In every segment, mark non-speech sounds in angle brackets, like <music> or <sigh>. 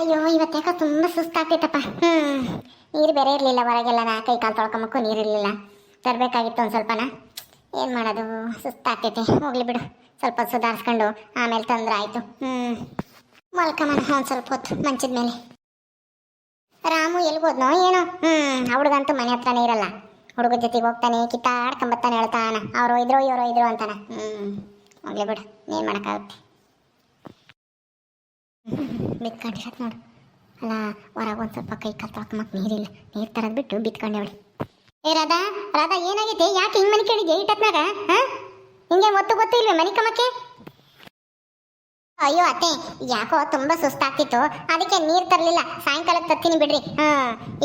ಅಯ್ಯೋ ಇವತ್ತೇಕ ತುಂಬ ಸುಸ್ತಾಗ್ತೈತಪ್ಪ. ಹ್ಞೂ ನೀರು ಬೇರೆ ಇರಲಿಲ್ಲ ಹೊರಗೆಲ್ಲ, ನಾ ಕೈ ಕಾಲು ತೊಳ್ಕೊಂಬಕ್ಕೂ ನೀರು ಇರಲಿಲ್ಲ. ತರಬೇಕಾಗಿತ್ತು ಒಂದು ಸ್ವಲ್ಪನ. ಏನು ಮಾಡೋದು, ಸುಸ್ತಾಗ್ತೈತೆ. ಹೋಗ್ಲಿ ಬಿಡು. ಸ್ವಲ್ಪ ಸುಧಾರಿಸ್ಕೊಂಡು ಆಮೇಲೆ ತಂದ್ರೆ ಆಯಿತು. ಹ್ಞೂ ಮಲ್ಕಮನ, ಒಂದು ಸ್ವಲ್ಪ ಹೊತ್ತು, ಮಂಚದ ಮೇಲೆ. ರಾಮು ಎಲ್ಗೋದ್ನೋ ಏನೋ? ಹ್ಞೂ ಹುಡುಗಂತೂ ಮನೆ ಹತ್ರನೇ ಇರಲ್ಲ. ಹುಡುಗ ಜೊತೆಗೆ ಹೋಗ್ತಾನೆ, ಕಿತ್ತಾಡ್ಕೊಂಬತ್ತಾನೆ ಹೇಳ್ತಾನ. ಅವ್ರು ಇದ್ರು ಇವರು ಇದ್ರು ಅಂತಾನ. ಹ್ಞೂ ಹೋಗ್ಲಿ ಬಿಡು ಏನು ಮಾಡೋಕ್ಕಾಗುತ್ತೆ. ಬಿತ್ಕೊಂಡಿರತ್ ನೋಡು. ಅಲ್ಲ, ಹೊರಗೆ ಒಂದು ಸ್ವಲ್ಪ ಕೈ ಕಾಲು ತೊಳ್ಕೊಂಬಕ್ಕೆ ನೀರಿಲ್ಲ. ನೀರು ತರದ್ ಬಿಟ್ಟು ಬಿತ್ಕೊಂಡವಳಿ ಏ, ರಾಧಾ ರಾಧಾ, ಏನಾಗೈತೆ? ಯಾಕೆ ಹಿಂಗೆ ಮನೆ ಕೇಳಿದ್ಯಾ ಇಟ್ಟತ್ನಾಗ ಹಾಂ? ಹಿಂಗೆ ಒತ್ತು ಗೊತ್ತು ಇಲ್ವೇ ಮನೆ ಕಮಕ್ಕೆ? ಅಯ್ಯೋ ಅತ್ತೆ, ಯಾಕೋ ತುಂಬಾ ಸುಸ್ತಾಗ್ತಿತ್ತು. ಅದಕ್ಕೆ ನೀರ್ ತರಲಿಲ್ಲ. ಸಾಯಂಕಾಲಕ್ಕೆ ತರ್ತೀನಿ ಬಿಡ್ರಿ. ಹಾ,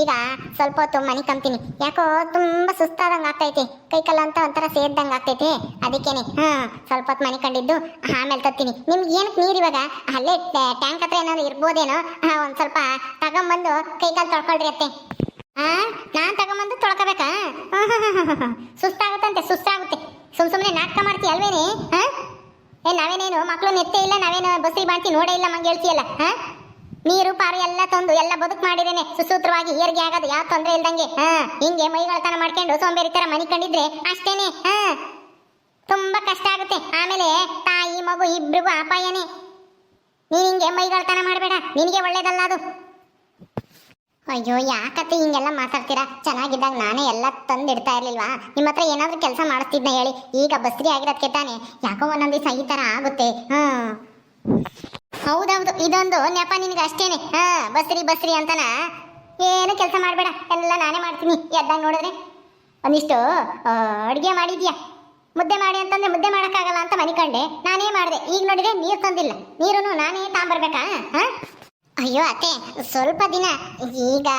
ಈಗ ಸ್ವಲ್ಪ ಹೊತ್ತು ಮನೆ ಕಂತೀನಿ ಯಾಕೋ ತುಂಬಾ ಸುಸ್ತಾದಂಗೆ ಆಗ್ತೈತಿ. ಕೈ ಕಾಲು ಅಂತ ಒಂಥರ ಸೇರ್ದಂಗ ಆಗ್ತೈತಿ. ಅದಕ್ಕೇನೆ, ಹಾ, ಸ್ವಲ್ಪ ಹೊತ್ತು ಮನೆ ಕಂಡಿದ್ದು ಆಮೇಲೆ ತರ್ತೀನಿ. ನಿಮ್ಗೆ ಏನಕ್ಕೆ ನೀರು ಇವಾಗ? ಅಲ್ಲೇ ಟ್ಯಾಂಕ್ ಹತ್ರ ಏನಾದ್ರು ಇರ್ಬೋದೇನೋ? ಒಂದ್ ಸ್ವಲ್ಪ ತಗೊಂಬಂದು ಕೈ ಕಾಲು ತೊಳ್ಕೊಳ್ರಿ ಅತ್ತೆ. ಹಾ ನಾನ್ ತಗೊಂಬಂದು ತೊಳ್ಕೊಬೇಕಾ? <laughs> ಸುಸ್ತಾಗುತ್ತಂತೆ, ಸುಸ್ತಾಗುತ್ತೆ. ಸುಮ್ ಸುಮ್ನೆ ನಾಟಕ ಮಾಡ್ತೀಯ ಅಲ್ವೇನೆ? ಹಾ? ಏ, ನಾವೇನೇನು? ಮಕ್ಕಳು ನೆತ್ತೇ ಇಲ್ಲ, ನಾವೇನು ಬಸ್ರಿ ಬಾಣ್ತಿ ನೋಡೇ ಇಲ್ಲ ಮಂಗೆ ಹೇಳ್ತೀಯಲ್ಲ, ಹಾ? ನೀರು, ಪಾರು ಎಲ್ಲ ತಂದು ಎಲ್ಲ ಬದುಕು ಮಾಡಿದ್ದೇನೆ ಸುಸೂತ್ರವಾಗಿ ಏರ್ಗೆ ಆಗೋದು, ಯಾವ ತೊಂದರೆ ಇಲ್ದಂಗೆ, ಹಾ? ಹಿಂಗೆ ಮೈಗಳತನ ಮಾಡ್ಕೊಂಡು ಸೋಂಬೇರಿ ಥರ ಮನೆ ಕಂಡಿದ್ರೆ ಅಷ್ಟೇನೆ, ಹಾ? ತುಂಬಾ ಕಷ್ಟ ಆಗುತ್ತೆ. ಆಮೇಲೆ ತಾಯಿ, ಮಗು ಇಬ್ರಿಗೂ ಅಪಾಯನೇ. ನೀನು ಹಿಂಗೆ ಮೈಗಳತನ ಮಾಡಬೇಡ, ನಿನಗೆ ಒಳ್ಳೇದಲ್ಲ ಅದು. ಅಯ್ಯೋ, ಯಾಕತ್ತೆ ಹಿಂಗೆಲ್ಲ ಮಾತಾಡ್ತೀರಾ? ಚೆನ್ನಾಗಿದ್ದಾಗ ನಾನೇ ಎಲ್ಲ ತಂದಿಡ್ತಾ ಇರ್ಲಿಲ್ವಾ? ನಿಮ್ಮ ಹತ್ರ ಏನಾದ್ರೂ ಕೆಲಸ ಮಾಡಿಸ್ತಿದ್ನ ಹೇಳಿ. ಈಗ ಬಸ್ರಿ ಆಗಿರೋದಕ್ಕೆ ತಾನೆ. ಯಾಕೋ ಒಂದೊಂದು ದಿವಸ ಈ ಥರ ಆಗುತ್ತೆ. ಹ್ಮ್. ಹೌದೌದು, ಇದೊಂದು ನೆಪ ನಿನಗೆ ಅಷ್ಟೇನೆ. ಹಾ ಬಸ್ರಿ ಬಸ್ರಿ ಅಂತನ? ಏನು ಕೆಲಸ ಮಾಡಬೇಡ, ಎಲ್ಲ ನಾನೇ ಮಾಡ್ತೀನಿ. ಎದ್ದಾಗ ನೋಡಿದ್ರೆ? ಒಂದಿಷ್ಟು ಅಡುಗೆ ಮಾಡಿದ್ಯಾ? ಮುದ್ದೆ ಮಾಡಿ ಅಂತಂದ್ರೆ ಮುದ್ದೆ ಮಾಡೋಕ್ಕಾಗಲ್ಲ ಅಂತ ಮನಿಕೊಂಡೆ. ನಾನೇ ಮಾಡಿದೆ. ಈಗ ನೋಡಿದ್ರೆ ನೀರು ತಂದಿಲ್ಲ. ನೀರು ನಾನೇ ತಾಂಬರ್ಬೇಕಾ? ಹಾ? ಅಯ್ಯೋ ಅತ್ತೆ, ಸ್ವಲ್ಪ ದಿನ, ಈಗ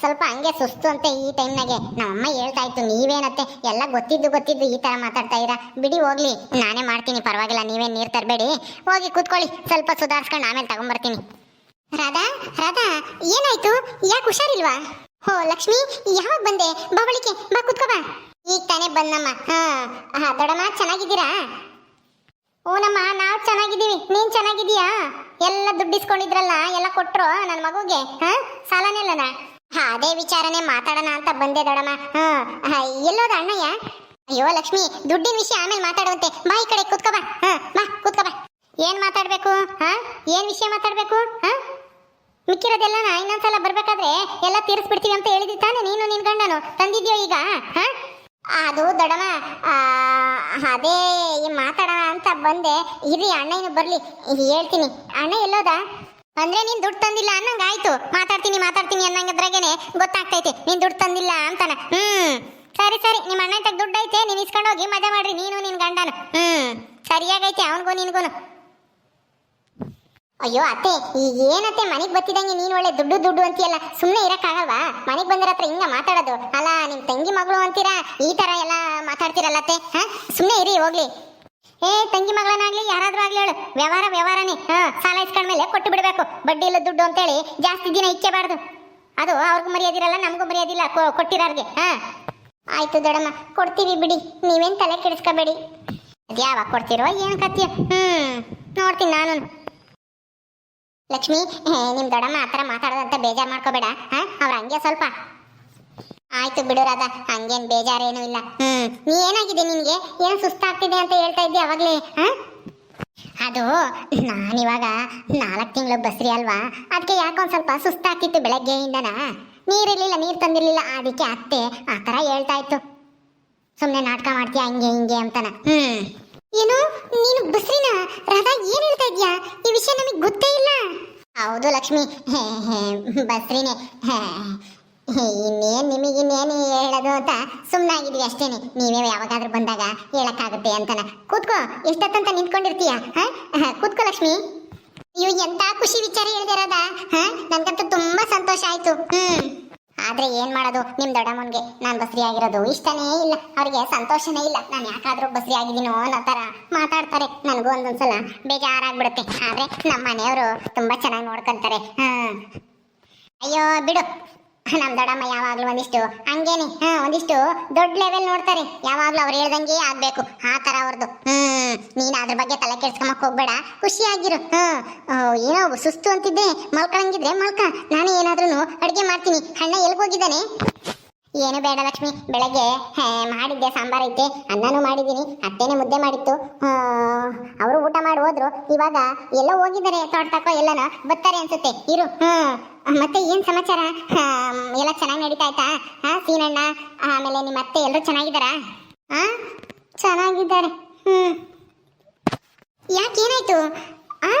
ಸ್ವಲ್ಪ ಹಂಗೆ ಸುಸ್ತು ಅಂತೆ ಈ ಟೈಮ್ನಾಗೆ. ನಮ್ಮಮ್ಮ ಹೇಳ್ತಾ ಇತ್ತು, ನೀವೇನತ್ತೆ, ಎಲ್ಲ ಗೊತ್ತಿದ್ದು ಗೊತ್ತಿದ್ದು ಈ ತರ ಮಾತಾಡ್ತಾ ಇದ್ದೀರಾ? ಬಿಡಿ ಹೋಗ್ಲಿ, ನಾನೇ ಮಾಡ್ತೀನಿ, ಪರವಾಗಿಲ್ಲ, ನೀವೇ ನೀರು ತರಬೇಡಿ. ಹೋಗಿ ಕೂತ್ಕೊಳ್ಳಿ, ಸ್ವಲ್ಪ ಸುಧಾರಿಸ್ಕೊಂಡು ಆಮೇಲೆ ತಗೊಂಬರ್ತೀನಿ. ರಾಧಾ ರಾಧಾ, ಏನಾಯ್ತು? ಯಾಕೆ ಹುಷಾರಿಲ್ವಾ? ಹೋ, ಲಕ್ಷ್ಮಿ, ಯಾವಾಗ ಬಂದೆ? ಬಾವಳಿಕೆ ಬಾ, ಕೂತ್ಕೋ ಬಾ. ಈಗ ತಾನೇ ಬಂದಮ್ಮ. ಹಾ ದೊಡಮ್ಮ ಚೆನ್ನಾಗಿದ್ದೀರಾ? ಓನಮ್ಮ ನಾವು ಚೆನ್ನಾಗಿದ್ದೀವಿ. ನೀನ್ ಚೆನ್ನಾಗಿದೀಯಾ ಎಲ್ಲ ದುಡ್ಡಿಸ್ಕೊಂಡಿದ್ರಲ್ಲ ಎಲ್ಲ ಕೊಟ್ರು ನನ್ನ ಮಗುಗೆ ಹಾ? ಸಾಲನೆಲ್ಲನ ಹಾ ಅದೇ ವಿಚಾರನೆ ಮಾತಾಡೋಣ ಅಂತ ಬಂದೆ ದೊಡಮ್ಮ ಹಾ ಎಲ್ಲೋದ ಅಣ್ಣಯ್ಯ? ಅಯ್ಯೋ ಲಕ್ಷ್ಮಿ ದುಡ್ಡಿನ ವಿಷಯ ಆಮೇಲೆ ಮಾತಾಡುವಂತೆ. ಬಾ ಈ ಕಡೆ ಕುತ್ಕೋ ಬಾ. ಹಾ ಬಾ ಕುತ್ಕೋ ಬಾ. ಏನ್ ಮಾತಾಡ್ಬೇಕು? ಹಾ ಏನ್ ವಿಷಯ ಮಾತಾಡ್ಬೇಕು? ಹಾ? ಮಿಕ್ಕಿರೋದೆಲ್ಲ ಇನ್ನೊಂದ್ಸಲ ಬರ್ಬೇಕಾದ್ರೆ ಎಲ್ಲ ತೀರಿಸ್ಬಿಡ್ತೀವಿ ಅಂತ ಹೇಳಿದಿ ತಾನೆ ನೀನು ನಿನ್ ಗಂಡನು. ತಂದಿದ್ಯೋ ಈಗ? ಹಾ? ಅದು ದೊಡಮ್ಮ ಆ, ಅದೇ, ಈ ಮಾತಾಡೋಣ ಅಂತ ಬಂದೆ. ಇರಿ ಅಣ್ಣ ಇನ್ನು ಬರ್ಲಿ. ಹೇಳ್ತೀನಿ. ಅಣ್ಣ ಎಲ್ಲೋದ? ಅಂದ್ರೆ ನೀನ್ ದುಡ್ಡು ತಂದಿಲ್ಲ ಅನ್ನಂಗ ಆಯ್ತು. ಮಾತಾಡ್ತೀನಿ ಮಾತಾಡ್ತೀನಿ ಅನ್ನಂಗದ್ರಾಗೇನೆ ಗೊತ್ತಾಗ್ತೈತೆ. ನೀನ್ ದುಡ್ಡು ತಂದಿಲ್ಲ ಅಂತಾನ. ಹ್ಮ್. ಸರಿ ಸರಿ. ನಿಮ್ಮ ಅಣ್ಣ ದುಡ್ಡು ಐತೆ ನೀನ್ ಇಸ್ಕೊಂಡೋಗಿ ಮಜಾ ಮಾಡ್ರಿ. ನೀನು, ನಿನ್ ಗಂಡನು. ಹ್ಮ್. ಸರಿಯಾಗೈತೆ, ಅವನಿಗೂ ನಿನ್ಗೂನು. ಅಯ್ಯೋ ಅತ್ತೆ, ಈಗ ಏನತ್ತೆ ಮನೆಗೆ ಬತ್ತಿದಂಗೆ ನೀನು ಒಳ್ಳೆ ದುಡ್ಡು ದುಡ್ಡು ಅಂತೀಯಲ್ಲ ಸುಮ್ಮನೆ ಇರಕ್ಕಾಗಲ್ವಾ? ಮನೆಗೆ ಬಂದ್ರ ಹತ್ರ ಹಿಂಗ ಮಾತಾಡೋದು. ಅಲ್ಲ, ನಿಮ್ ತಂಗಿ ಮಗಳು ಅಂತೀರಾ? ಈ ತರ ಎಲ್ಲ ಮಾತಾಡ್ತೀರಲ್ಲ ಅತ್ತೆ, ಹ? ಸುಮ್ಮನೆ ಇರಿ, ಹೋಗ್ಲಿ. ಏ, ತಂಗಿ ಮಗಳನ್ನಾಗ್ಲಿ, ಯಾರಾದ್ರೂ ಆಗ್ಲಿ ಹೇಳು. ವ್ಯವಹಾರ ವ್ಯವಹಾರನೇ, ಹಾ? ಸಾಲ ಇಸ್ಕೊಂಡ್ಮೇಲೆ ಕೊಟ್ಟು ಬಿಡ್ಬೇಕು. ಬಡ್ಡಿ ಇಲ್ಲ ದುಡ್ಡು ಅಂತೇಳಿ ಜಾಸ್ತಿ ದಿನ ಇಕ್ಕೇಬಾರ್ದು ಅದು ಅವ್ರಿಗೂ ಮರ್ಯಾದಿರಲ್ಲ, ನಮಗೂ ಮರ್ಯಾದಿಲ್ಲ ಕೊಟ್ಟಿರೋರ್ಗೆ, ಹಾ? ಆಯ್ತು ದೊಡಮ್ಮ, ಕೊಡ್ತೀವಿ ಬಿಡಿ. ನೀವೇನ್ ತಲೆ ಕೆಡಿಸ್ಕೋಬೇಡಿ. ಅದ್ಯಾವಾಗ ಕೊಡ್ತೀರೋ, ಏನು ಕತ್ತೀಯ ಹ್ಮ್, ನೋಡ್ತೀನಿ ನಾನು ಲಕ್ಷ್ಮಿ ನಿಮ್ ದೊಡ್ಡಮ್ಮ ಆತರ ಮಾತಾಡೋದಂತ ಬೇಜಾರ್ ಮಾಡ್ಕೋಬೇಡ ಅವ್ರ ಹಂಗೆ ಸ್ವಲ್ಪ. ಆಯ್ತು ಬಿಡು ರಾಧಾ, ಹಂಗೇನ್ ಬೇಜಾರೇನು ಇಲ್ಲ. ಹ್ಮ್, ನೀ ಏನಾಗಿದೆ ನಿನ್ಗೆ? ಏನ್ ಸುಸ್ತಾಗ್ತಿದೆ ಅಂತ ಹೇಳ್ತಾ ಇದ್ದೆ ಅವಾಗ್ಲೇ, ಹಾ? ಅದು, ನಾನಿವಾಗ ನಾಲ್ಕು ತಿಂಗಳು ಬಸ್ರಿ ಅಲ್ವಾ? ಅದಕ್ಕೆ ಯಾಕೊಂದ್ ಸ್ವಲ್ಪ ಸುಸ್ತಾಗ್ತಿತ್ತು ಬೆಳಗ್ಗೆಯಿಂದನ? ನೀರಿರಲಿಲ್ಲ, ನೀರು ತಂದಿರ್ಲಿಲ್ಲ ಅದಕ್ಕೆ ಅತ್ತೆ ಆ ಥರ ಹೇಳ್ತಾ ಇತ್ತು. ಸುಮ್ಮನೆ ನಾಟಕ ಮಾಡ್ತೀಯ ಹಂಗೆ, ಹಿಂಗೆ ಅಂತಾನ. ಹ್ಮ್. ಏನು, ನೀನು ಬಸ್ರಿನ? ರಾಧಾ, ಏನ್ ಹೇಳ್ತಾ ಇದ್ಯಾ ಈ ವಿಷಯ ನಮಗೆ ಗೊತ್ತೇ ಇಲ್ಲ. ಹೌದು ಲಕ್ಷ್ಮಿ. <laughs> ಬಸ್ರಿನೇ. ಇನ್ನೇನು ಹೇ, ಇನ್ನೇನ್ ನಿಮಗೆ ಇನ್ನೇನು ಹೇಳೋದು ಅಂತ ಸುಮ್ಮನಾಗಿದ್ವಿ ಅಷ್ಟೇನೆ. ನೀವೇ ಯಾವಾಗಾದ್ರೂ ಬಂದಾಗ ಹೇಳಕ್ಕಾಗುತ್ತೆ ಅಂತನ. ಕೂತ್ಕೋ ಎಷ್ಟೊತ್ತಂತ ನಿಂತ್ಕೊಂಡಿರ್ತೀಯ? ಕೂತ್ಕೋ ಲಕ್ಷ್ಮಿ. ಅಯ್ಯೋ ಎಂತ ಖುಷಿ ವಿಚಾರ ಹೇಳ್ದಿರೋದ ಹಾ? ನನ್ಗಂತೂ ತುಂಬಾ ಸಂತೋಷ ಆಯ್ತು. ಹ್ಮ್. ಆದ್ರೆ ಏನ್ ಮಾಡೋದು? ನಿಮ್ ದೊಡ್ಡಮ್ಮನ್ಗೆ ನಾನ್ ಬಸ್ರಿ ಆಗಿರೋದು ಇಷ್ಟನೇ ಇಲ್ಲ. ಅವ್ರಿಗೆ ಸಂತೋಷನೇ ಇಲ್ಲ. ನಾನು ಯಾಕಾದ್ರೂ ಬಸ್ರಿ ಆಗಿದ್ದೀನೋ ಅನ್ನೋ ತರ ಮಾತಾಡ್ತಾರೆ. ನನಗೂ ಒಂದೊಂದ್ಸಲ ಬೇಜಾರಾಗ್ಬಿಡುತ್ತೆ. ಆದ್ರೆ ನಮ್ಮ ಮನೆಯವರು ತುಂಬಾ ಚೆನ್ನಾಗಿ ನೋಡ್ಕೊಂತಾರೆ. ಅಯ್ಯೋ, ಬಿಡು. ನಮ್ ದೊಡ್ಡಮ್ಮ ಯಾವಾಗ್ಲೂ ಒಂದಿಷ್ಟು ಹಂಗೇನೆ. ಹಾ, ಒಂದಿಷ್ಟು ದೊಡ್ಡ ಲೆವೆಲ್ ನೋಡ್ತಾರೆ. ಯಾವಾಗ್ಲೂ ಅವ್ರು ಹೇಳ್ದಂಗೆ ಆಗ್ಬೇಕು. ಆ ತರ ಅವ್ರದ್ದು ನೀನ್ ಅದ್ರ ಬಗ್ಗೆ ತಲೆ ಕೆಡ್ಸ್ಕೊಂಬಕ್ ಹೋಗ್ಬೇಡ. ಖುಷಿಯಾಗಿರು. ಓ, ಏನೋ ಸುಸ್ತು ಅಂತಿದ್ದೆ. ಮಲ್ಕೊಳಂಗಿದ್ರೆ ಮಲ್ಕ. ನಾನು ಏನಾದ್ರೂ ಅಡುಗೆ ಮಾಡ್ತೀನಿ. ಅಣ್ಣ ಎಲ್ಗೋಗಿದ್ದಾನೆ ಏನು ಬೇಡ ಲಕ್ಷ್ಮಿ. ಬೆಳಗ್ಗೆ ಹೇ, ಮಾಡಿದ್ದೆ ಸಾಂಬಾರ್ ಐತೆ. ಅನ್ನನೂ ಮಾಡಿದ್ದೀನಿ. ಅತ್ತೇನೆ ಮುದ್ದೆ ಮಾಡಿತ್ತು. ಅವರು ಊಟ ಮಾಡಿ ಹೋದ್ರು. ಇವಾಗ ಎಲ್ಲೋ ಹೋಗಿದ್ದಾರೆ. ತೋಟಕ್ಕೋ ಎಲ್ಲನ ಬರ್ತಾರೆ ಅನ್ಸುತ್ತೆ. ಇರು. ಹ್ಮ್ ಮತ್ತೆ ಏನ್ ಸಮಾಚಾರ? ಎಲ್ಲ ಚೆನ್ನಾಗಿ ನಡೀತಾ ಆಯ್ತಾ? ಹಾ ಸೀನಣ್ಣ. ಆಮೇಲೆ ನಿಮ್ಮ ಅತ್ತೆ ಎಲ್ಲರೂ ಚೆನ್ನಾಗಿದ್ದಾರಾ? ಹಾ? ಚೆನ್ನಾಗಿದ್ದಾರೆ. ಹ್ಮ್. ಯಾಕೆ ಏನಾಯ್ತು? ಆ?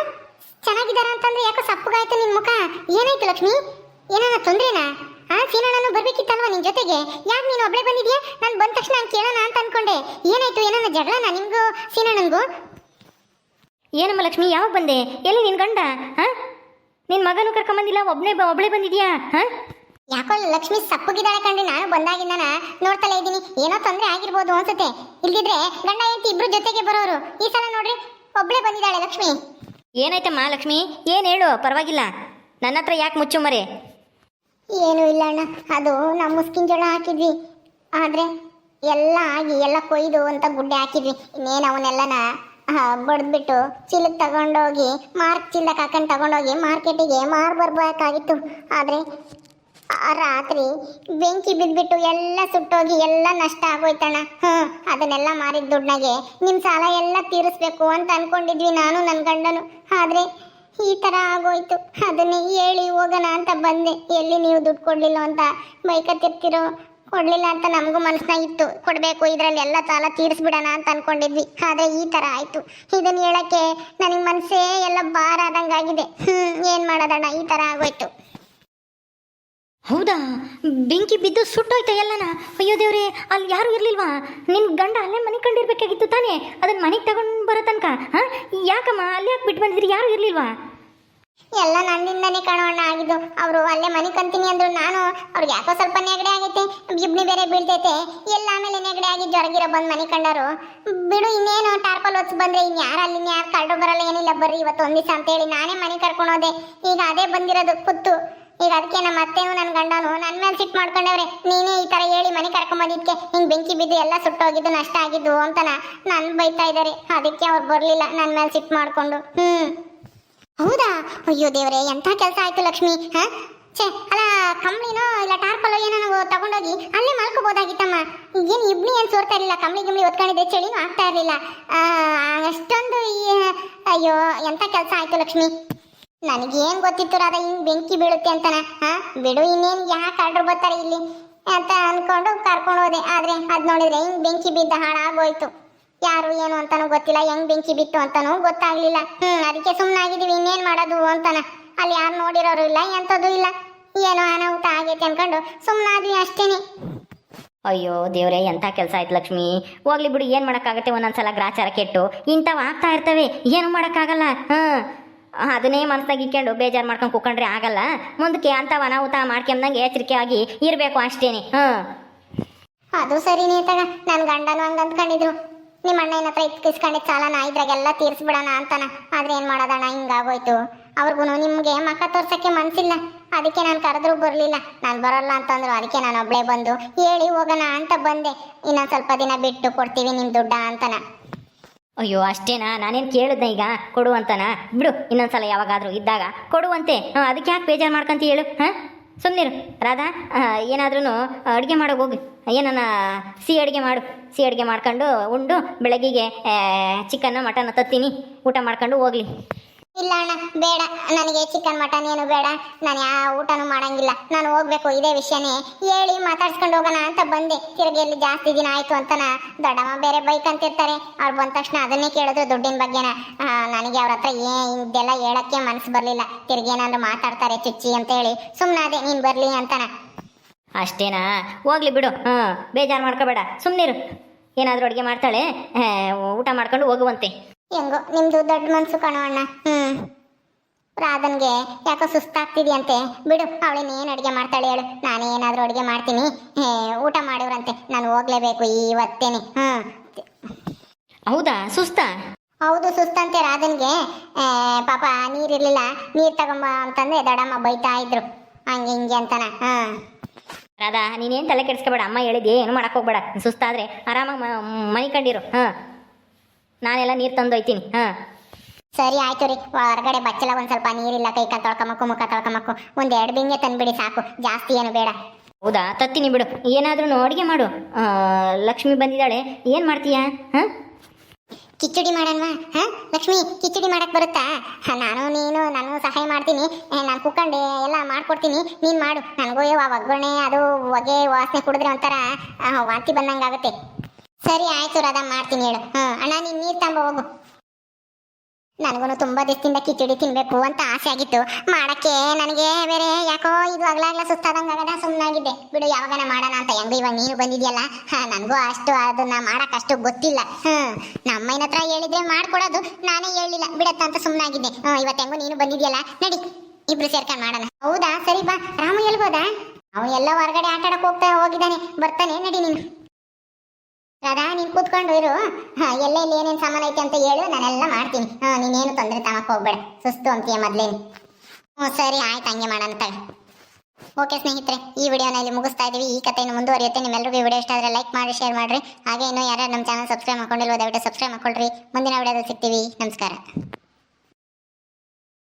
ಚೆನ್ನಾಗಿದ್ದಾರ ಅಂತಂದ್ರೆ ಯಾಕೋ ಸಪ್ಪಗಾಯ್ತು ನಿನ್ ಮುಖ? ಏನಾಯ್ತು ಲಕ್ಷ್ಮಿ? ಏನಾನ ತೊಂದ್ರೆನಾ? ಆ ಸೀನಣ್ಣನು ಬರ್ಬೇಕಿತ್ತಲ್ವಾ ನಿನ್ ಜೊತೆಗೆ? ಯಾಕೆ ನೀನು ಒಬ್ಳೆ ಬಂದಿದ್ಯಾ? ನಾನು ಬಂದ ತಕ್ಷಣ ನಾನು ಕೇಳೋಣ ಅಂತ ಅನ್ಕೊಂಡೆ. ಏನಾಯ್ತು? ಏನಾನ ಜಗಳನ ನಿಮ್ಗೂ ಸೀನಣ್ಣನಿಗೂ? ಏನಮ್ಮ ಲಕ್ಷ್ಮಿ ಯಾವಾಗ ಬಂದೆ? ಎಲ್ಲಿ ನಿನ್ ಗಂಡ? ಹಾ ನಿನ್ ಮಗನು ಕರ್ಕೊಂಬಂದಿಲ್ಲ ಒಬ್ನೇ ಒಬ್ಳೆ ಬಂದಿದ್ಯಾ? ಹಾ ಯಾಕೋ ಲಕ್ಷ್ಮಿ ಸಪ್ಪಗಿದ್ದಾಳೆ ಕಂಡ್ರೆ ನಾನು ಬಂದಾಗಿಂದನ ನೋಡ್ತಲೇ ಇದ್ದೀನಿ. ಏನೋ ತೊಂದರೆ ಆಗಿರ್ಬೋದು ಅನ್ಸುತ್ತೆ. ಇಲ್ದಿದ್ರೆ ಗಂಡ ಹೆಂಡತಿ ಇಬ್ರು ಜೊತೆಗೆ ಬರೋರು. ಈ ಸಲ ನೋಡ್ರಿ ಒಬ್ಳೆ ಬಂದಿದ್ದಾಳೆ ಲಕ್ಷ್ಮಿ. ಏನಾಯ್ತಮ್ಮ ಲಕ್ಷ್ಮಿ? ಏನು ಹೇಳು? ಪರವಾಗಿಲ್ಲ. ನನ್ನ ಹತ್ರ ಯಾಕೆ ಮುಚ್ಚು ಮರೆ ಏನೂ ಇಲ್ಲ ಅಣ್ಣ. ಅದು ನಮ್ಮ ಮುಸ್ಕಿನ ಜೋಳ ಹಾಕಿದ್ವಿ. ಆದರೆ ಎಲ್ಲ ಆಗಿ ಎಲ್ಲ ಕೊಯ್ದು ಅಂತ ಗುಡ್ಡೆ ಹಾಕಿದ್ವಿ. ಇನ್ನೇನು ಅವನ್ನೆಲ್ಲನ ಬಡ್ದ್ಬಿಟ್ಟು ಚೀಲಕ್ಕೆ ತಗೊಂಡೋಗಿ ಮಾರ್ಕ್ ಚೀಲಕ್ಕೆ ಹಾಕೊಂಡು ತಗೊಂಡೋಗಿ ಮಾರ್ಕೆಟಿಗೆ ಮಾರ್ ಬರ್ಬೇಕಾಗಿತ್ತು ಆದರೆ ರಾತ್ರಿ ಬೆಂಕಿ ಬಿದ್ದುಬಿಟ್ಟು ಎಲ್ಲ ಸುಟ್ಟೋಗಿ ಎಲ್ಲ ನಷ್ಟ ಆಗೋಯ್ತಣ್ಣ. ಹ್ಞೂ ಅದನ್ನೆಲ್ಲ ಮಾರಿದ ದುಡ್ಡಾಗೆ ನಿಮ್ಮ ಸಾಲ ಎಲ್ಲ ತೀರಿಸ್ಬೇಕು ಅಂತ ಅನ್ಕೊಂಡಿದ್ವಿ ನಾನು ನನ್ನ ಗಂಡನು. ಆದರೆ ಈ ಥರ ಆಗೋಯ್ತು. ಅದನ್ನೇ ಹೇಳಿ ಹೋಗೋಣ ಅಂತ ಬಂದೆ. ಎಲ್ಲಿ ನೀವು ದುಡ್ಡು ಕೊಡಲಿಲ್ಲ ಅಂತ ಬೈಕತ್ತಿರ್ತಿರೋ ಕೊಡಲಿಲ್ಲ ಅಂತ ನಮಗೂ ಮನಸ್ಸಿನಾಗ ಇತ್ತು. ಕೊಡಬೇಕು, ಇದರಲ್ಲಿ ಎಲ್ಲ ಸಾಲ ತೀರಿಸ್ಬಿಡೋಣ ಅಂತ ಅನ್ಕೊಂಡಿದ್ವಿ. ಆದರೆ ಈ ಥರ ಆಯಿತು. ಇದನ್ನು ಹೇಳೋಕ್ಕೆ ನನಗೆ ಮನಸ್ಸೇ ಎಲ್ಲ ಭಾರ ಆದಂಗಾಗಿದೆ. ಹ್ಞೂ ಏನು ಮಾಡೋದಣ್ಣ? ಈ ಥರ ಆಗೋಯ್ತು. ಹೌದಾ? ಬೆಂಕಿ ಬಿದ್ದು ಸುಟ್ಟೋಯ್ತ ಎಲ್ಲನ? ಅಯ್ಯೋ ದೇವ್ರೆ, ಅಲ್ಲಿ ಯಾರು ಇರ್ಲಿಲ್ವಾ? ನಿನ್ ಗಂಡ ಅಲ್ಲೇ ಮನೆ ಕಂಡಿರ್ಬೇಕಾಗಿತ್ತು ತಾನೇ? ಅದನ್ನ ಮನೆಗೆ ತಗೊಂಡು ಬರೋ ತನಕ, ಹಾ? ಯಾಕಮ್ಮ, ಅಲ್ಲಿ ಯಾಕೆ ಬಿಟ್ಟು ಬಂದಿದ್ರಿ? ಯಾರು ಇರ್ಲಿಲ್ವಾ? ಎಲ್ಲ ನನ್ನಿಂದನೇ ಕಾಣೋಣ ಆಗಿದ್ದು. ಅವರು ಅಲ್ಲೇ ಮನೆ ಕಂತೀನಿ ಅಂದ್ರು ನಾನು. ಅವ್ರಿಗೆ ಯಾಕೋ ಸ್ವಲ್ಪ ನೆಗಡೆ ಆಗೈತೆ. ಗಿಬ್ನಿ ಬೇರೆ ಬೀಳ್ತೈತೆ. ಎಲ್ಲ ಆಮೇಲೆ ನೆಗಡೆ ಆಗಿ ಜ್ವರಗಿರೋ ಬಂದು ಮನೆ ಕಂಡರು. ಬಿಡು, ಇನ್ನೇನು, ಟಾರ್ಪಲ್ ಹೊತ್ತು ಬಂದ್ರೆ ಇನ್ ಯಾರು ಅಲ್ಲಿ ಯಾರು ಕಳ್ಳು ಬರಲ್ಲ ಏನಿಲ್ಲ. ಬರ್ರಿ ಇವತ್ತು ಒಂದು ದಿವಸ ಅಂತೇಳಿ ನಾನೇ ಮನೆ ಕರ್ಕೊಂಡೋದೆ ಈಗ ಅದೇ ಬಂದಿರೋದು ಕುತ್ತು ಈಗ ಅದಕ್ಕೆ ನಮ್ಮ ಅತ್ತೆನೂ ನನ್ನ ಗಂಡನು ನನ್ನ ಮೇಲೆ ಸಿಟ್ಟು ಮಾಡ್ಕೊಂಡವ್ರೆ. ನೀನೇ ಈ ತರ ಹೇಳಿ ಮನೆ ಕರ್ಕೊಂಡ್ ಬಂದಿದ್ಕೆ ಹಿಂಗ್ ಬೆಂಕಿ ಬಿದ್ದು ಎಲ್ಲ ಸುಟ್ಟೋಗಿದ್ದು ನಷ್ಟ ಆಗಿದ್ದು ಅಂತನ ನನ್ ಬೈತಾ ಇದ್ದಾರೆ ಅದಕ್ಕೆ ಅವ್ರು ಬರಲಿಲ್ಲ ನನ್ನ ಮೇಲೆ ಸಿಟ್ಟು ಮಾಡ್ಕೊಂಡು. ಹ್ಮ್. ಹೌದಾ? ಅಯ್ಯೋ ದೇವ್ರೆ, ಎಂಥ ಕೆಲಸ ಆಯ್ತು ಲಕ್ಷ್ಮಿ, ಹಾ? ಛೇ, ಅಲ್ಲ, ಕಂಬಳಿನೋ ಇಲ್ಲ ಟಾರ್ಪಲ್ಲೋ ಏನೋ ತಗೊಂಡೋಗಿ ಅಲ್ಲೇ ಮಲ್ಕೋಬೋದಾಗಿತ್ತಮ್ಮ. ಏನು ಇಬ್ನಿ ಏನು ಸೋರ್ತಾ ಇರಲಿಲ್ಲ, ಕಂಬಳಿ ಗಿಂಬಳಿ ಒತ್ಕೊಂಡಿದ್ದೆ ಚಳಿನೂ ಆಗ್ತಾ ಇರಲಿಲ್ಲ. ಅಷ್ಟೊಂದು ಅಯ್ಯೋ, ಎಂಥ ಕೆಲಸ ಆಯ್ತು ಲಕ್ಷ್ಮಿ? ನನಗೇನು ಗೊತ್ತಿತ್ತು ರಾಧ, ಹಿಂಗ್ ಬೆಂಕಿ ಬೀಳುತ್ತೆ ಅಂತನ? ಹಾ? ಬಿಡು, ಇನ್ನೇನು ಯಾಕೆ ಆರ್ಡ್ರ್ ಬರ್ತಾರೆ ಇಲ್ಲಿ? ಅಂತ ಅನ್ಕೊಂಡು ಕರ್ಕೊಂಡು ಹೋದೆ. ಆದ್ರೆ ಅದ್ ನೋಡಿದ್ರೆ ಹಿಂಗ್ ಬೆಂಕಿ ಬಿದ್ದ ಹಾಳಾಗೋಯ್ತು. ಯಾರು, ಏನು ಅಂತಾನೂ ಗೊತ್ತಿಲ್ಲ. ಹೆಂಗ್ ಬೆಂಕಿ ಬಿತ್ತು ಅಂತಾನೂ ಗೊತ್ತಾಗ್ಲಿಲ್ಲ. ಹ್ಮ್, ಅದಕ್ಕೆ ಸುಮ್ಮನಾಗಿದೀವಿ ಇನ್ನೇನ್ ಮಾಡೋದು ಅಂತಾನ. ಅಲ್ಲಿ ಯಾರು ನೋಡಿರೋರು ಇಲ್ಲ, ಎಂಥದ್ದು ಇಲ್ಲ. ಏನೋ ಅನಾಹುತ ಆಗೈತೆ ಅನ್ಕೊಂಡು ಸುಮ್ಮನಾದ್ವಿ ಅಷ್ಟೇನೆ. ಅಯ್ಯೋ, ದೇವ್ರೆ, ಎಂಥ ಕೆಲಸ ಆಯ್ತು ಲಕ್ಷ್ಮಿ. ಹೋಗ್ಲಿ ಬಿಡು, ಏನು ಮಾಡೋಕ್ಕಾಗತ್ತೆ? ಒಂದೊಂದ್ಸಲ ಗ್ರಾಚಾರ ಕೆಟ್ಟು ಇಂಥವು ಆಗ್ತಾ ಇರ್ತವೆ. ಏನು ಮಾಡೋಕ್ಕಾಗಲ್ಲ. ಹಾಂ ಅದನ್ನೇ ಮನಸ್ಸಾಗಿ ಇಕ್ಕೊಂಡು ಬೇಜಾರು ಮಾಡ್ಕೊಂಡು ಕುಕೊಂಡ್ರೆ ಆಗಲ್ಲ. ಮುಂದಕ್ಕೆ ಅಂಥವು ಅನಾಹುತ ಮಾಡ್ಕೊಂಡಂಗೆ ಎಚ್ಚರಿಕೆ ಆಗಿ ಇರಬೇಕು ಅಷ್ಟೇನೆ. ಹಾಂ. ಅದು ಸರಿನೇ ತಗ ನನ್ನ ಗಂಡನು ಹಂಗ ಅಂದ್ಕೊಂಡಿದ್ರು. ನಿಮ್ಮ ಅಣ್ಣನ ಹತ್ರ ಸಾಲ ನಾ ಇದ್ರಾಗೆಲ್ಲ ತೀರ್ಸ್ಬಿಡೋಣ ಅಂತಾನ. ಆದ್ರೆ ಏನ್ ಮಾಡೋದಣ್ಣ ಹಿಂಗಾಗೋಯ್ತು. ಅವ್ರಿಗೂ ನಿಮ್ಗೆ ಮಖ ತೋರ್ಸಕ್ಕೆ ಮನ್ಸಿಲ್ಲ. ಅದಕ್ಕೆ ನಾನು ಕರೆದ್ರು ಬರ್ಲಿಲ್ಲ. ನಾನು ಬರಲ್ಲ ಅಂತಂದ್ರು, ಅದಕ್ಕೆ ನಾನು ಒಬ್ಳೆ ಬಂದು ಹೇಳಿ ಹೋಗೋಣ ಅಂತ ಬಂದೆ. ಇನ್ನೊಂದ್ ಸ್ವಲ್ಪ ದಿನ ಬಿಟ್ಟು ಕೊಡ್ತೀವಿ ನಿಮ್ಮ ದುಡ್ಡ ಅಂತನ. ಅಯ್ಯೋ, ಅಷ್ಟೇನಾ? ನಾನೇನು ಕೇಳಿದ್ನ ಈಗ? ಕೊಡು ಅಂತನಾ? ಬಿಡು, ಇನ್ನೊಂದ್ಸಲ ಯಾವಾಗಾದರೂ ಇದ್ದಾಗ. ಕೊಡುವಂತೆ ಅದಕ್ಕೆ ಯಾಕೆ ಬೇಜಾರು ಮಾಡ್ಕೊಂತ ಹೇಳು, ಹಾಂ? ಸುಮ್ಮನಿರು ರಾಧಾ ಏನಾದ್ರೂ ಅಡುಗೆ ಮಾಡೋಕೆ ಹೋಗಿ. ಏನನ್ನ ಸಿಹಿ ಅಡುಗೆ ಮಾಡು. ಸಿಹಿ ಅಡುಗೆ ಮಾಡ್ಕೊಂಡು ಉಂಡು, ಬೆಳಗ್ಗೆಗೆ ಚಿಕನ್ನು ಮಟನ್ ತತ್ತೀನಿ. ಊಟ ಮಾಡ್ಕೊಂಡು ಹೋಗ್ಲಿ. ಇಲ್ಲ ಅಣ್ಣ, ಬೇಡ. ನನಗೆ ಚಿಕನ್ ಮಟನ್ ಏನು ಬೇಡ. ನಾನು ಯಾವ ಊಟನೂ ಮಾಡಂಗಿಲ್ಲ. ನಾನು ಹೋಗ್ಬೇಕು ಇದೇ ವಿಷಯನೇ. ಹೇಳಿ ಮಾತಾಡ್ಸ್ಕೊಂಡು ಹೋಗೋಣ ಅಂತ ಬಂದೆ. ತಿರುಗಿಯಲ್ಲಿ ಜಾಸ್ತಿ ದಿನ ಆಯ್ತು ಅಂತನ ದೊಡ್ಡಮ್ಮ ಬೇರೆ ಬೈಕ್ ಅಂತಿರ್ತಾರೆ. ಅವ್ರು ಬಂದ ತಕ್ಷಣ ಅದನ್ನೇ ಕೇಳಿದ್ರು ದುಡ್ಡಿನ ಬಗ್ಗೆನ. ನನಗೆ ಅವ್ರ ಹತ್ರ ಏ, ಇದೆಲ್ಲ ಹೇಳಕ್ಕೆ ಮನಸ್ಸು ಬರಲಿಲ್ಲ. ತಿರುಗಿ ಏನಾದ್ರು ಮಾತಾಡ್ತಾರೆ ಚುಚ್ಚಿ ಅಂತ ಹೇಳಿ ಸುಮ್ಮನಾದೆ ನೀನು ಬರಲಿ ಅಂತನ. ಅಷ್ಟೇನಾ? ಹೋಗ್ಲಿ ಬಿಡು. ಹಾಂ, ಬೇಜಾರು ಮಾಡ್ಕೋಬೇಡ. ಸುಮ್ಮನಿರು ಏನಾದರೂ ಅಡುಗೆ ಮಾಡ್ತಾಳೆ ಊಟ ಮಾಡ್ಕೊಂಡು ಹೋಗುವಂತೆ. ಹೆಂಗೋ ನಿಮ್ದು ದೊಡ್ಡ ಮನ್ಸು ಕಣೋ ಅಣ್ಣ. ಹ್ಮ್. ರಾಧನ್ಗೆ ಯಾಕೋ ಸುಸ್ತಾಗ್ತಿದೆಯಂತೆ. ಬಿಡು ಅವಳಿನ ಏನ್ ಅಡಿಗೆ ಮಾಡ್ತಾಳೆ ಹೇಳು. ನಾನು ಏನಾದ್ರೂ ಅಡಿಗೆ ಮಾಡ್ತೀನಿ. ಹೇ, ಊಟ ಮಾಡಿವ್ರಂತೆ. ನಾನು ಹೋಗ್ಲೇಬೇಕು ಇವತ್ತೇನೆ. ಹ್ಮ್. ಹೌದಾ? ಸುಸ್ತ? ಹೌದು ಸುಸ್ತಂತೆ ರಾಧನ್ಗೆ. ಆ, ಪಾಪ ನೀರಿರ್ಲಿಲ್ಲ. ನೀರ್ ತಗೊಂಬ ಅಂತಂದ್ರೆ ದಡಮ್ಮ ಬೈತಾ ಇದ್ರು. ಹಂಗೆ ಹಿಂಗೆ ಅಂತಾನ. ಹಾ ರಾಧಾ ನೀನೇನು ತಲೆ ಕೆಡಿಸ್ಕೋಬೇಡ. ಅಮ್ಮ ಹೇಳಿದ್ದೆ ಏನು ಮಾಡಕ್ಕೆ ಹೋಗ್ಬೇಡ. ಸುಸ್ತಾದ್ರೆ ಆರಾಮಾಗಿ ಮನೆ ಕಂಡಿರು ಹಾಂ ನಾನೆಲ್ಲ ನೀರು ತಂದು ಒಯ್ತೀನಿ ಹಾಂ. ಸರಿ ಆಯ್ತು ರೀ. ಹೊರಗಡೆ ಬಚ್ಚಲ ಒಂದ್ ಸ್ವಲ್ಪ ನೀರಿಲ್ಲ ಕೈ ಕಾಲು ತೊಳ್ಕೊಂಬಕ್ಕು ಮುಖ ತೊಳ್ಕೊಂಬಕ್ಕು ಒಂದ್ ಎರಡು ಬಿಂಗೆ ತಂದ್ಬಿಡಿ ಸಾಕು. ಜಾಸ್ತಿ ಏನು ಬೇಡ. ಹೌದಾ? ತತ್ತೀನಿ ಬಿಡು. ಏನಾದ್ರೂ ಅಡುಗೆ ಮಾಡು. ಲಕ್ಷ್ಮಿ ಬಂದಿದ್ದಾಳೆ. ಏನು ಮಾಡ್ತೀಯಾ? ಹಾಂ? ಕಿಚಡಿ ಮಾಡೋಣವಾ? ಹಾ? ಲಕ್ಷ್ಮಿ ಕಿಚಡಿ ಮಾಡಕ್ಕೆ ಬರುತ್ತಾ? ನಾನು ನೀನು ನಾನು ಸಹಾಯ ಮಾಡ್ತೀನಿ. ನಾನು ಕುಕ್ಕಂಡು ಎಲ್ಲ ಮಾಡ್ಕೊಡ್ತೀನಿ. ನೀನು ಮಾಡು. ನನಗೂ ಆ ಒಗ್ಗರಣೆ ಅದು ಹೊಗೆ ವಾಸನೆ ಕುಡಿದ್ರೆ ಒಂಥರ ವಾಂತಿ ಬಂದಂಗಾಗುತ್ತೆ. ಸರಿ, ಆಯ್ತು ರಾಧಾ, ಮಾಡ್ತೀನಿ ಹೇಳು. ಅಣ್ಣ, ನೀನ್ ನೀರ್ ತಂಬ, ಹೋಗು. ನನಗೂ ತುಂಬಾ ದಿವಸದಿಂದ ಕಿಚಡಿ ತಿನ್ಬೇಕು ಅಂತ ಆಸೆ ಆಗಿತ್ತು. ಮಾಡಕ್ಕೆ ನನಗೆ ಬೇರೆ ಯಾಕೋ ಇದು ಅಗ್ಲಾಗ್ಲ ಸುಸ್ತಾದಂಗಾಗದ ಸುಮ್ಮನಾಗಿದ್ದೆ ಬಿಡು, ಯಾವಾಗನ ಮಾಡೋಣ ಅಂತ. ಹೆಂಗ್ ಇವಾಗ ನೀನು ಬಂದಿದ್ಯಲ್ಲ? ಹಾ, ನನಗೂ ಅಷ್ಟು ಅದನ್ನ ಮಾಡಕ್ ಅಷ್ಟು ಗೊತ್ತಿಲ್ಲ. ಹ್ಮ್, ನಮ್ಮಯ್ಯನ ಹತ್ರ ಹೇಳಿದ್ರೆ ಮಾಡ್ಕೊಡೋದು ನಾನೇ ಹೇಳಿಲ್ಲ. ಬಿಡತ್ತ ಅಂತ ಸುಮ್ಮನಾಗಿದ್ದೆ ಹ್ಮ್, ಇವತ್ತು ಹೆಂಗೋ ನೀನು ಬಂದಿದ್ಯಲ್ಲ? ನಡಿ, ಇಬ್ರು ಸೇರ್ಕೊಂಡು ಮಾಡೋಣ. ಹೌದಾ? ಸರಿ ಬಾ. ರಾಮ ಹೇಳ್ಬೋದಾ ಅವನು ಎಲ್ಲ ಹೊರಗಡೆ ಆಟ ಹೋಗ್ತಾ ಹೋಗಿದ್ದಾನೆ. ಬರ್ತಾನೆ, ನಡಿ ನೀನು. ರಾಧಾ, ನೀನ್ ಕೂತ್ಕೊಂಡು ಇರು. ಎಲ್ಲೆಲ್ಲಿ ಏನೇನು ಸಾಮಾನು ಐತೆ ಅಂತ ಹೇಳು, ನಾನೆಲ್ಲ ಮಾಡ್ತೀನಿ. ಹಾ, ನೀನೇನು ತೊಂದರೆ ತಮಕ್ ಹೋಗ್ಬೇಡ. ಸುಸ್ತು ಅಂತೀಯ ಮೊದ್ಲೇನು ಹ್ಞೂ ಸರಿ, ಆಯ್ತು, ಹಂಗೆ ಮಾಡೋಣ ಓಕೆ ಸ್ನೇಹಿತರೆ, ಈ ವಿಡಿಯೋನ ಇಲ್ಲಿ ಮುಗಿಸ್ತಾ ಇದೀವಿ. ಈ ಕಥೆಯನ್ನು ಮುಂದುವರಿಯುತ್ತೆ. ನಿಮ್ಮೆಲ್ಲರಿಗೂ ವಿಡಿಯೋ ಇಷ್ಟ ಆದರೆ ಲೈಕ್ ಮಾಡಿ ಶೇರ್ ಮಾಡ್ರಿ. ಹಾಗೆ ಇನ್ನೂ ಯಾರು ನಮ್ಮ ಚಾನಲ್ ಸಬ್ಸ್ಕ್ರೈಬ್ ಮಾಡ್ಕೊಂಡಿಲ್ವೋ, ದಯವಿಟ್ಟು ಸಬ್ಸ್ಕ್ರೈಬ್ ಮಾಡ್ಕೊಳ್ರಿ. ಮುಂದಿನ ವಿಡಿಯೋದಲ್ಲಿ ಸಿಗ್ತೀವಿ. ನಮಸ್ಕಾರ.